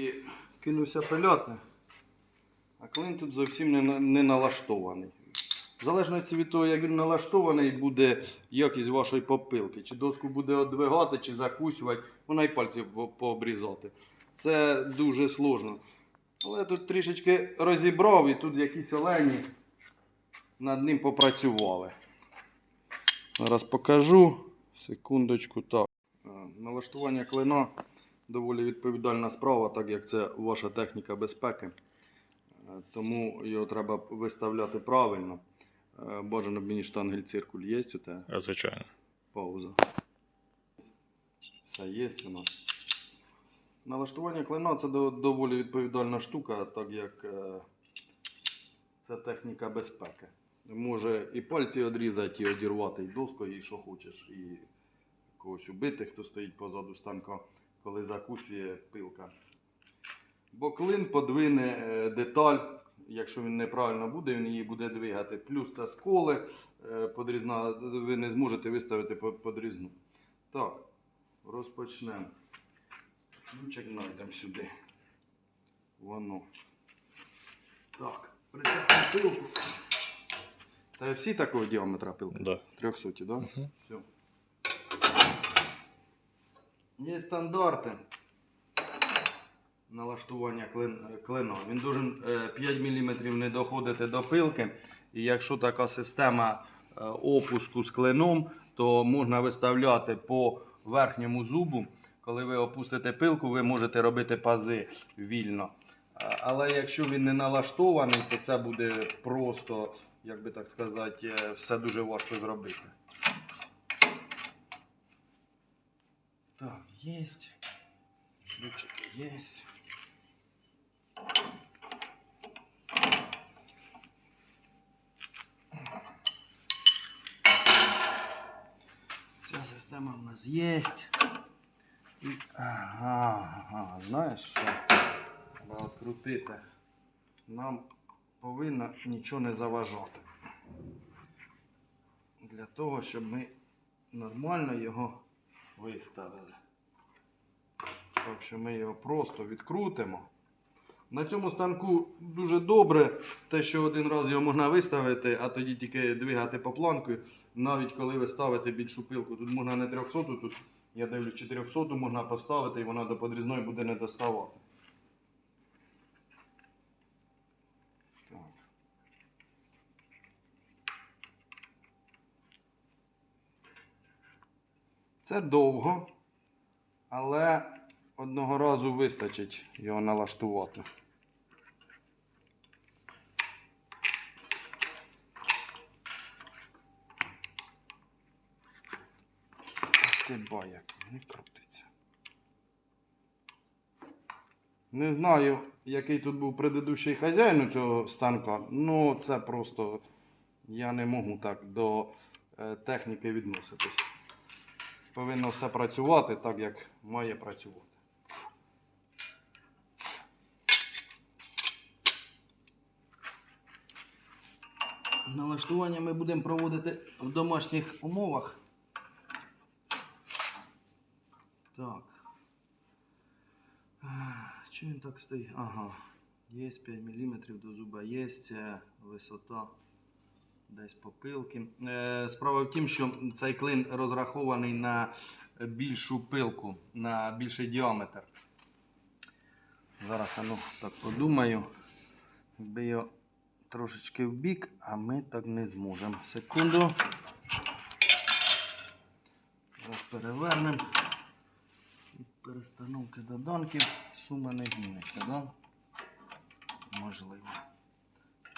І кинувся пиляти, а клин тут зовсім не, не налаштований. В залежності від того, як він налаштований, буде якість вашої попилки. Чи доску буде одвигати, чи закусювати, вона і пальці пообрізати. Це дуже сложно. Але тут трішечки розібрав і тут якісь олені над ним попрацювали. Зараз покажу. Секундочку, так. Е, Налаштування клина доволі відповідальна справа, так як це ваша техніка безпеки. Е, Тому його треба виставляти правильно. Е, Бажано б мені штангель циркуль є у тебе. Е, Звичайно. Пауза. Все є у нас. Налаштування клина це доволі відповідальна штука, так як це техніка безпеки. Може і пальці відрізати, і одірвати, і доскою, і що хочеш, і когось убити, хто стоїть позаду станка, коли закусує пилка. Бо клин подвине е, деталь, якщо він неправильно буде, він її буде двигати. Плюс це сколи, е, подрізна, ви не зможете виставити подрізну. Так, розпочнемо. Ключик знайдемо сюди. Воно. Так, прицепимо пилку. Та всі такого діаметра пилки? Да. 300, так? Да? Мгм. Все. Є стандарти налаштування клин- клина. Він должен е, 5 мм не доходити до пилки. І якщо така система е, опуску з клином, то можна виставляти по верхньому зубу. Коли ви опустите пилку, ви можете робити пази вільно. Але якщо він не налаштований, то це буде просто, як би так сказати, е, все дуже важко зробити. Так, есть. Ключики есть. Ця система в нас есть. І, ага, ага, знаєш що? Треба відкрутити. Нам повинно нічого не заважати. Для того, щоб ми нормально його виставили. Так що ми його просто відкрутимо. На цьому станку дуже добре, те, що один раз його можна виставити, а тоді тільки двигати по планку, навіть коли ви ставите більшу пилку. Тут можна не 300, тут я дивлюсь 400 можна поставити і вона до подрізної буде не доставати. Це довго, але одного разу вистачить його налаштувати. Ах Ти ба, як не крутиться. Не знаю, який тут був предыдущий хазяїн у цього станка, ну це просто я не можу так до е, техніки відноситись. Повинно все працювати так, як має працювати. Налаштування ми будемо проводити в домашніх умовах. Так. Чого він так стоїть? Ага. Є 5 мм до зуба, є е, висота десь попилки. Е, Справа в тім, що цей клин розрахований на більшу пилку, на більший діаметр. Зараз я ну, так подумаю. Якби його трошечки в бік, а ми так не зможемо. Секунду. Зараз перевернемо. Перестановки доданків сума не зміниться, да? Можливо.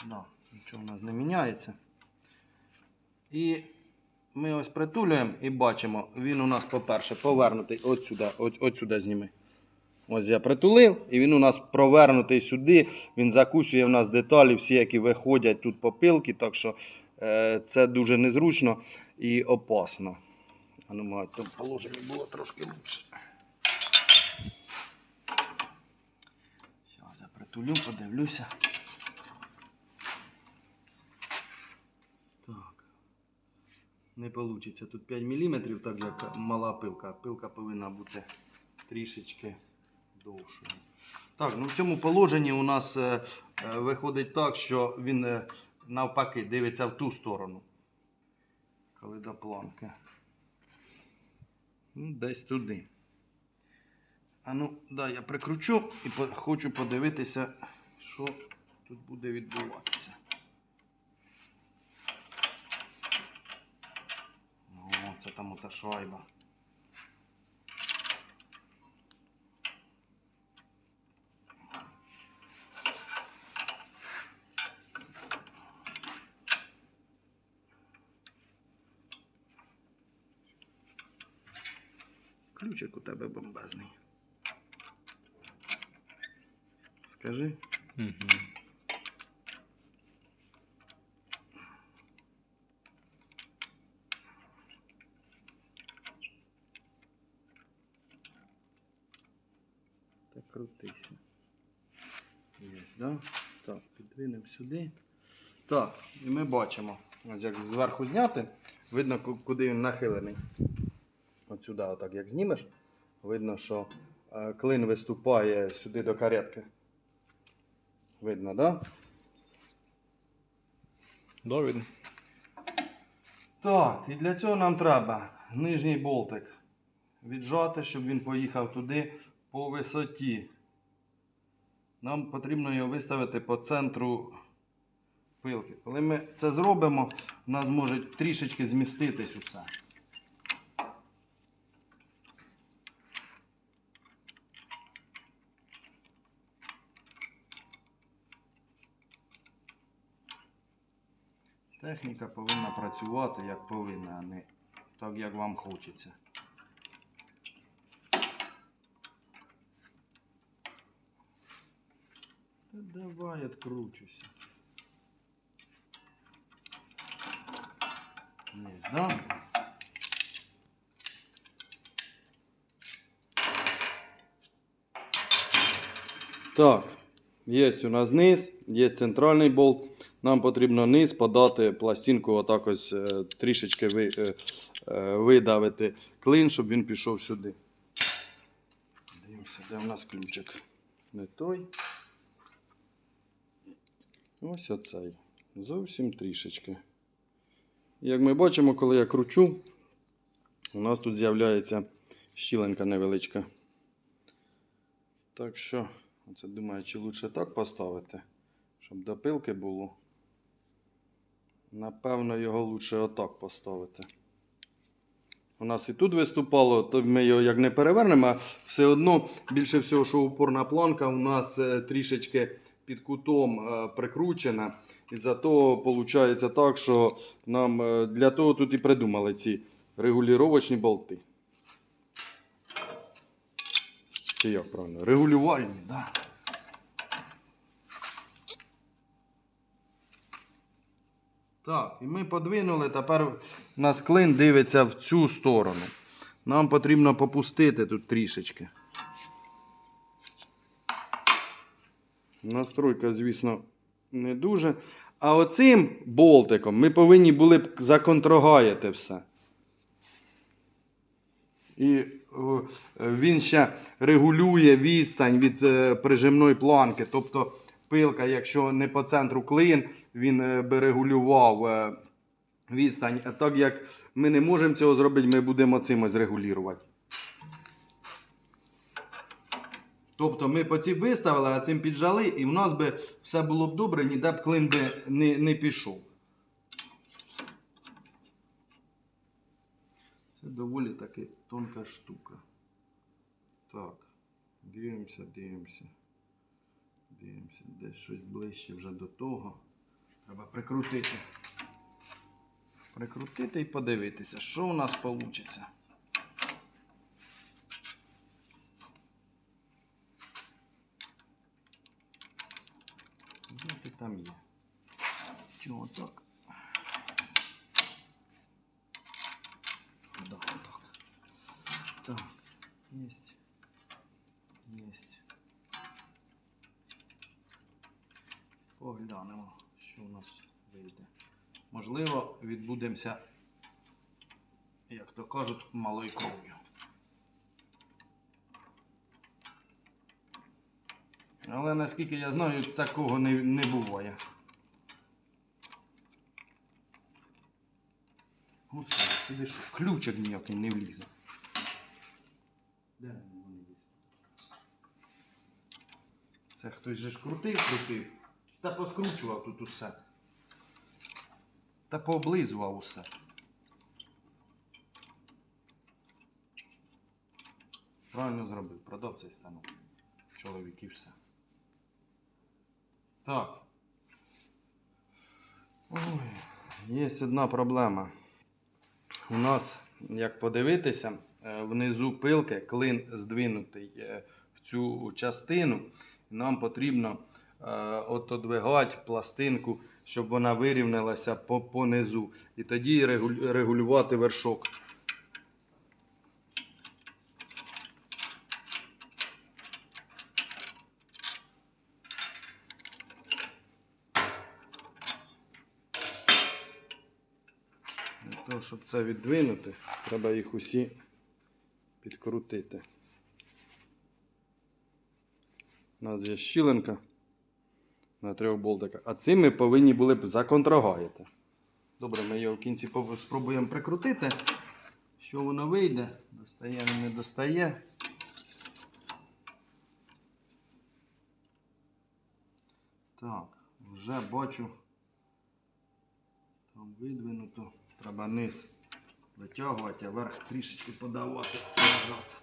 Да, нічого в нас не міняється. І ми ось притулюємо і бачимо, він у нас, по-перше, повернутий от сюди, от, от сюди зніми. Ось я притулив, і він у нас провернутий сюди. Він закусує в нас деталі, всі, які виходять тут попилки, так що е, це дуже незручно і опасно. А ну, мабуть, то положення було трошки лучше. Зараз я притулю, подивлюся. Так. Не вийде тут 5 мм, так як мала пилка. Пилка повинна бути трішечки довшою. Так, ну в цьому положенні у нас е, е, виходить так, що він е, навпаки дивиться в ту сторону. Коли до планки. Ну, десь туди. А ну, да, я прикручу і по- хочу подивитися, що тут буде відбуватися. О, це там ота шайба. Ключик у тебе бомбезний. Скажи. Угу. Так крутися. Є, да? Так, підвинемо сюди. Так, і ми бачимо. Ось як зверху зняти, видно, куди він нахилений. От сюди, отак як знімеш, видно, що е, клин виступає сюди до каретки. Видно, так? Да? Да, видно. Так, і для цього нам треба нижній болтик віджати, щоб він поїхав туди по висоті. Нам потрібно його виставити по центру пилки. Коли ми це зробимо, у нас може трішечки зміститись усе. Техніка повинна працювати як повинна, а не так, як вам хочеться. Та давай откручуся. Є, да? Так, є у нас низ, є центральний болт. Нам потрібно низ подати пластинку, отак ось е, трішечки ви, е, е, видавити клин, щоб він пішов сюди. Дивимося, де у нас ключик. Не той. Ось оцей. Зовсім трішечки. Як ми бачимо, коли я кручу, у нас тут з'являється щіленька невеличка. Так що, оце думаю, чи лучше так поставити, щоб до пилки було. Напевно, його лучше отак поставити. У нас і тут виступало, то ми його як не перевернемо, а все одно більше всього, що упорна планка у нас е, трішечки під кутом е, прикручена. І за того виходить так, що нам е, для того тут і придумали ці регулювачні болти. Чи як правильно? Регулювальні, так. Да. Так, і ми подвинули, тепер у нас клин дивиться в цю сторону. Нам потрібно попустити тут трішечки. Настройка, звісно, не дуже. А оцим болтиком ми повинні були б законтрогаяти все. І він ще регулює відстань від е, прижимної планки. Тобто пилка, якщо не по центру клин, він е, би регулював е, відстань. А так як ми не можемо цього зробити, ми будемо цим ось регулювати. Тобто ми по цій виставили, а цим піджали, і в нас би все було б добре, ніде б клин би не, не пішов. Це доволі таки тонка штука. Так, дивимося, дивимося. Дивимося, десь щось ближче вже до того. Треба прикрутити. Прикрутити і подивитися, що у нас вийде. Де там є? Чого так? Да, так. Так, есть. Поглянемо, що у нас вийде. Можливо, відбудемося, як то кажуть, малою кров'ю. Але наскільки я знаю, такого не, не буває. Господи, сюди що, ключик ніякий не влізе. Де вони є? Це хтось же ж крутив, крутив. Та поскручував тут усе. Та пооблизував усе. Правильно зробив, продав цей станок. Чоловік і все. Так. Ой, є одна проблема. У нас, як подивитися, е, внизу пилки клин здвинутий е, в цю частину. Нам потрібно отодвигати пластинку, щоб вона вирівнялася по, по низу. І тоді регулювати вершок. Для щоб це віддвинути, треба їх усі підкрутити. У нас є щілинка на трьох болтиках, а цим ми повинні були б законтрагаяти. Добре, ми його в кінці спробуємо прикрутити. Що воно вийде? Достає, не достає. Так, вже бачу. Там видвинуто. Треба низ витягувати, а верх трішечки подавати назад.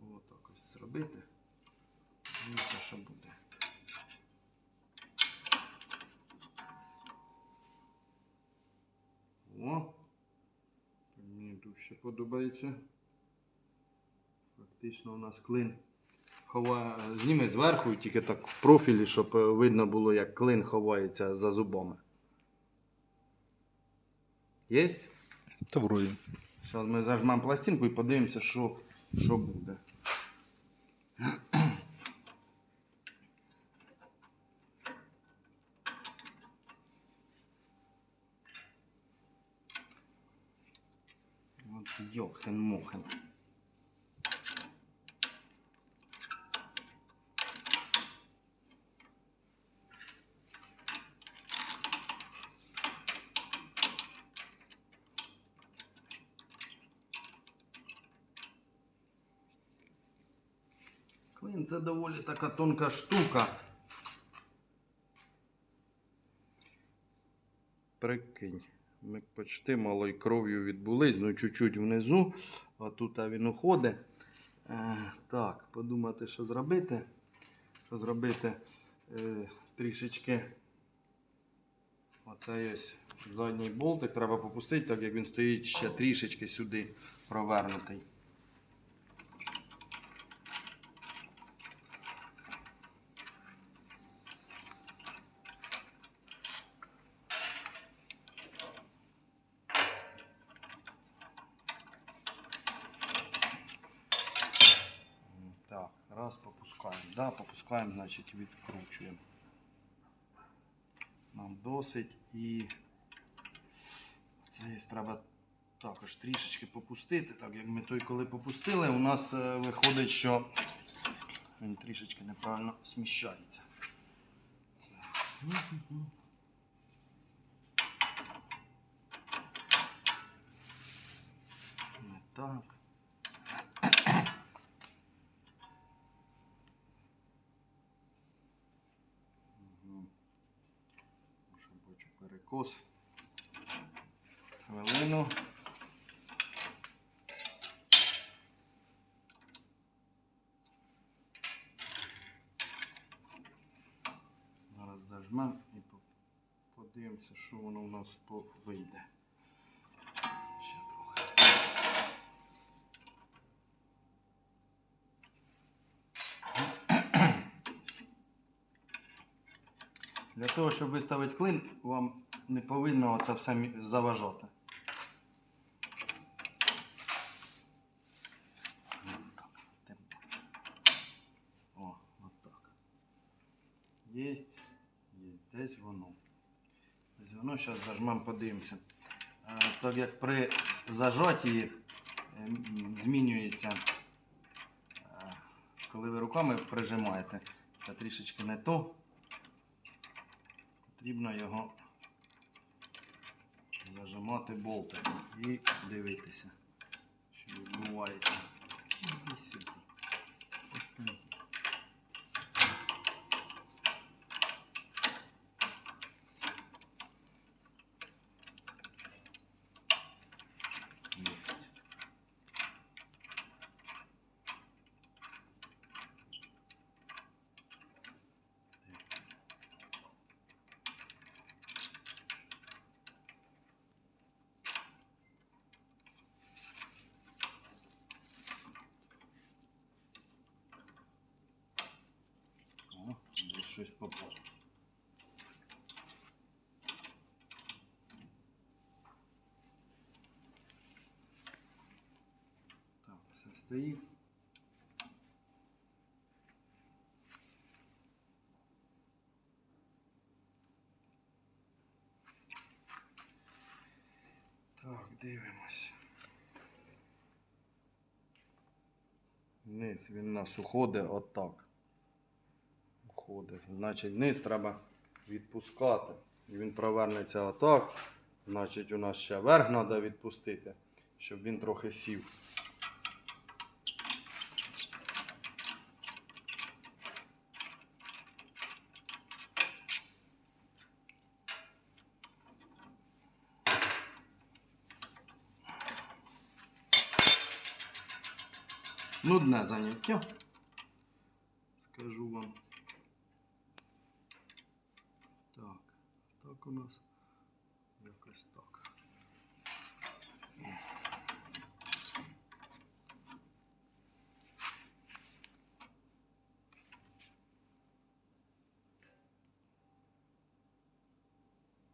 Було так ось зробити. Дивіться, що буде. О! Мені ще подобається. Фактично у нас клин ховає, зніме зверху, тільки так в профілі, щоб е, видно було, як клин ховається за зубами. Єсть? Та вроді. Зараз ми зажмемо пластинку і подивимося, що, що буде. От йохен-мохен. Клин це доволі така тонка штука. Прикинь, ми почти малою кров'ю відбулись, ну чуть-чуть внизу, а тут він уходить. Е, так, подумати, що зробити. Що зробити е, трішечки. Оцей ось задній болтик треба попустити, так як він стоїть ще трішечки сюди провернутий. М, Так, раз попускаємо. Да, значить відкручуємо. Нам досить і це треба також трішечки попустити. Так як ми той коли попустили, у нас е, виходить, що він трішечки неправильно сміщається. Так. Мгм. Вже бачу перекос. Хвилину. Зараз зажмемо і подивимося, що воно у нас вийде. Для того, щоб виставити клин, вам не повинно це все заважати. О, отак. Єсть, є, десь воно. Десь воно, зараз зажмемо, подивимося. Е, Так як при зажатті е, змінюється е, коли ви руками прижимаєте, це трішечки не то. Потрібно його зажимати болтиком і дивитися, що відбувається. Іди сюди. Отак. Єсть. О, десь щось попало. Так, стоїть. Так, дивимось. Вниз він у нас уходить отак. Уходить. Значить, низ треба відпускати. І він провернеться отак. Значить, у нас ще верх треба відпустити, щоб він трохи сів. Нудне заняття. Скажу вам. Так, так у нас якось так.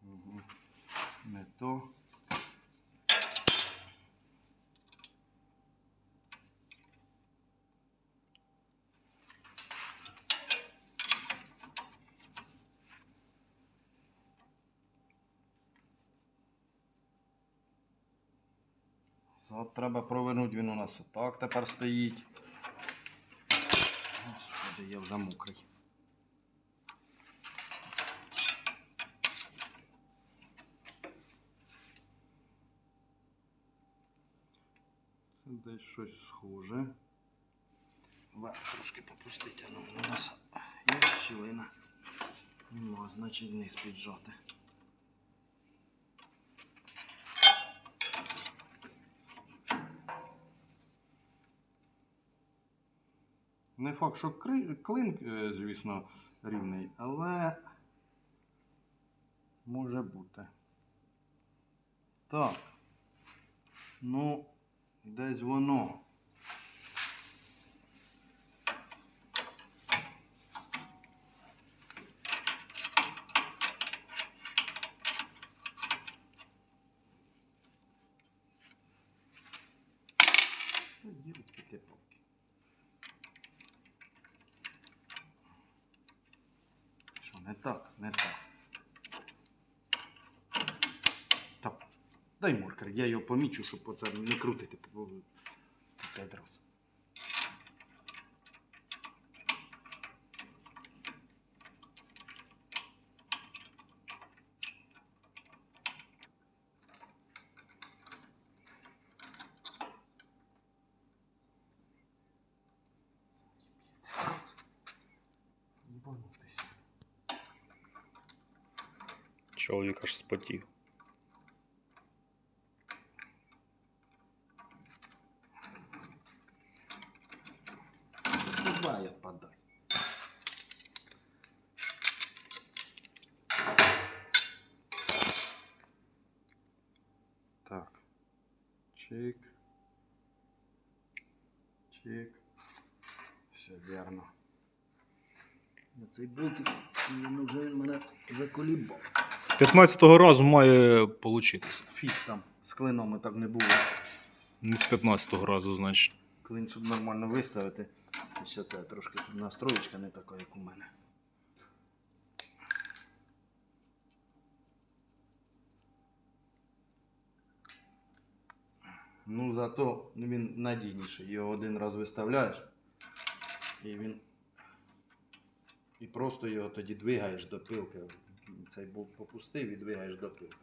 Угу. Не то. От треба провернути, він у нас отак тепер стоїть. Господи, я вже мокрий. Це десь щось схоже. Вверх трошки попустити, ну у нас є щілина. Нема, значить вниз піджати. Не факт, що клин, е, звісно, рівний, але може бути. Так. Ну, десь воно. Дай маркер, я його помічу, щоб оце не крутити по по п'ять раз. Їбанутися. Чоловік аж спотів. 15-го разу має получитися. Фіг там з клином і так не було. Не з 15-го разу, значить. Клин, щоб нормально виставити. І ще те трошки настроєчка не така, як у мене. Ну, зато він надійніший. Його один раз виставляєш І він. І просто його тоді двигаєш до пилки. Цей болт попустив і двигаєш до пилки.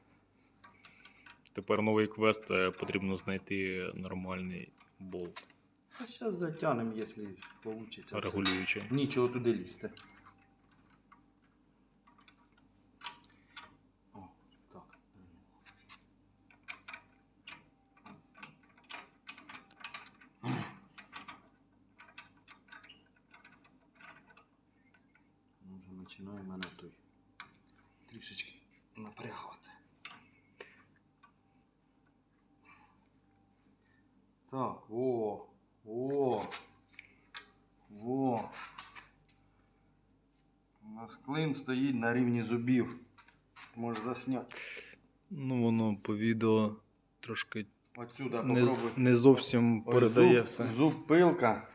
Тепер новий квест е, потрібно знайти нормальний болт А зараз затягнемо, якщо вийде. регулюючий. Нічого туди лізти. О, так. Ну, Вже починає мене той трішечки напрягати. Так, о, о, о. У нас клин стоїть на рівні зубів. Можеш засняти. Ну, воно по відео трошки Отсюда не, попробуй. не зовсім Ось передає зуб, все. Зуб пилка.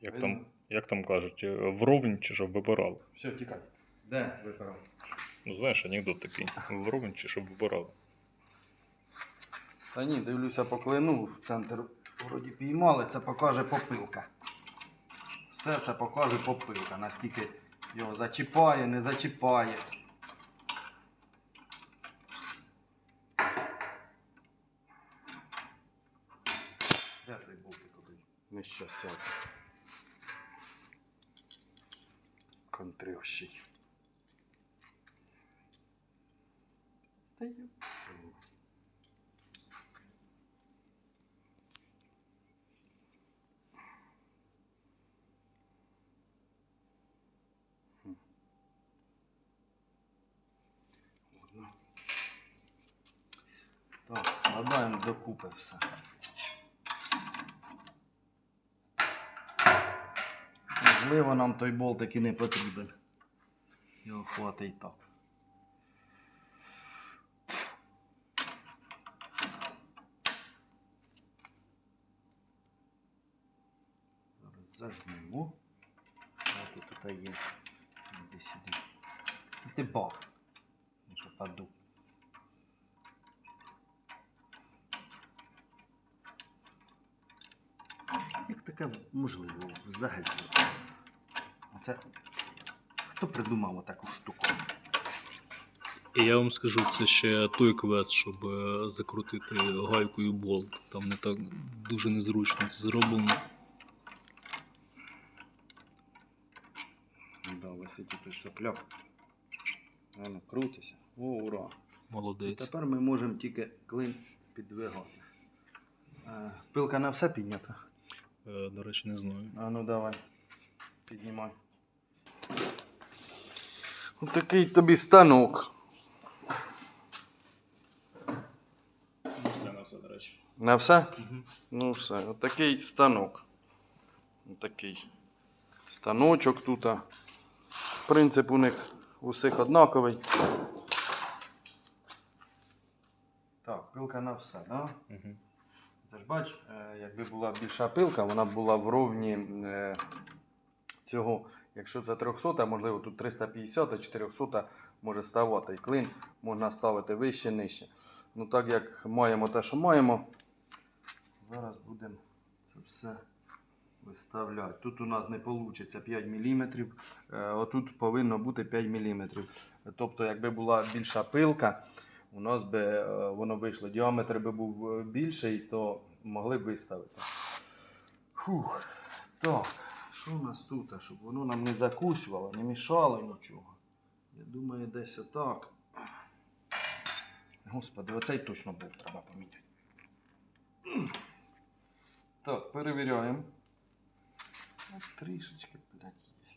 Як Видно? Там, кажуть, е, вровень чи щоб вибирали. Все, тікай. Де виправ? Ну, знаєш, анекдот такий. Вровень чи щоб вибирали. Та ні, дивлюся по клину, в центр вроді піймали, це покаже попилка. Все це покаже попилка, наскільки його зачіпає, не зачіпає. Де той болтик один? Нещастя. Контрющий. Та й. Ладно. Так, складаємо докупи все. Можливо, нам той болтик і не потрібен. Його хватить так. Зараз зажмемо. От тут є. Іди сюди. Ти бах. Не попаду. Як таке можливо взагалі? Це хто придумав таку штуку? І я вам скажу, це ще той квест, щоб е, закрутити гайкою болт. Там не так дуже незручно це зроблено. Да, висить той сопляк. Воно крутиться. О, ура! Молодець. Тепер ми можемо тільки клин підвигати. Е, Пилка на все піднята. Е, До речі, не знаю. А ну давай. Піднімай. Отакий тобі станок. Все на все, до речі. На все? Ну все. Отакий станок. Отакий станочок тут. Принцип у них усіх однаковий. Так, пилка на все, так? Да? Угу. Це ж бач, е, якби була більша пилка, вона була в ровні е, цього, якщо це 300, можливо тут 350, а 400 може ставати. І клин можна ставити вище, нижче. Ну так як маємо те, що маємо, зараз будемо це все виставляти. Тут у нас не вийде 5 мм, отут повинно бути 5 мм. Тобто, якби була більша пилка, у нас би е, воно вийшло. Діаметр би був е, більший, то могли б виставити. Фух. Так, що у нас тут? Щоб воно нам не закусювало, не мішало нічого. Я думаю, десь отак. Господи, оцей точно був треба поміняти. Так, перевіряємо. Трішечки, блядь, є.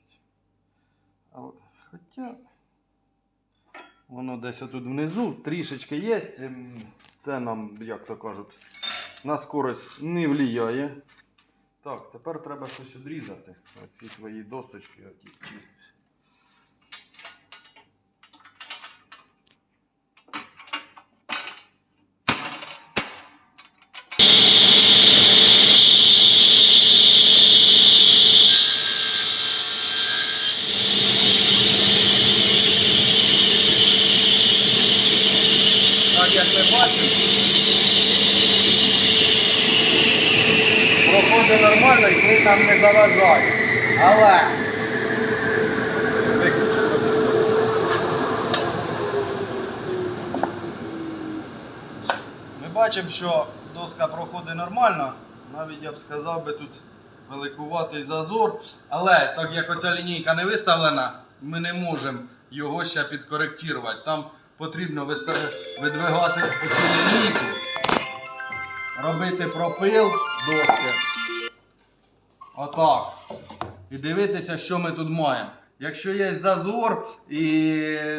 А от, хоча. Воно десь отут внизу трішечки є. Це нам, як то кажуть, на скорость не влияє. Так, тепер треба щось відрізати. Оці твої досточки. Оті, ті. Так як ми бачимо, проходить нормально і ми там не заважає. Але виключи, щоб чути. Ми бачимо, що доска проходить нормально. Навіть я б сказав би тут великуватий зазор. Але так як оця лінійка не виставлена, ми не можемо його ще підкоректувати. Там потрібно видвигати оцю лінійку, робити пропил доски. Отак. І дивитися, що ми тут маємо. Якщо є зазор і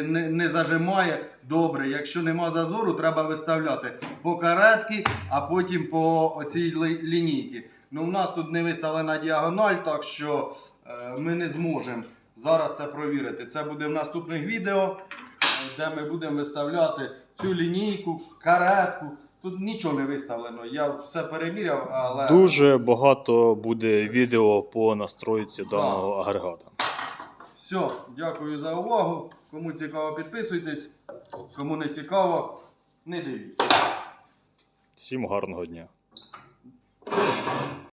не, не зажимає, добре. Якщо нема зазору, треба виставляти по каретки, а потім по оцій ли- лінійці. Ну, в нас тут не виставлена діагональ, так що е, ми не зможемо зараз це провірити. Це буде в наступних відео, е, де ми будемо виставляти цю лінійку, каретку. Тут нічого не виставлено. Я все переміряв, але. Дуже багато буде відео по настройці даного агрегата. Все, дякую за увагу. Кому цікаво, підписуйтесь. Кому не цікаво, не дивіться. Всім гарного дня.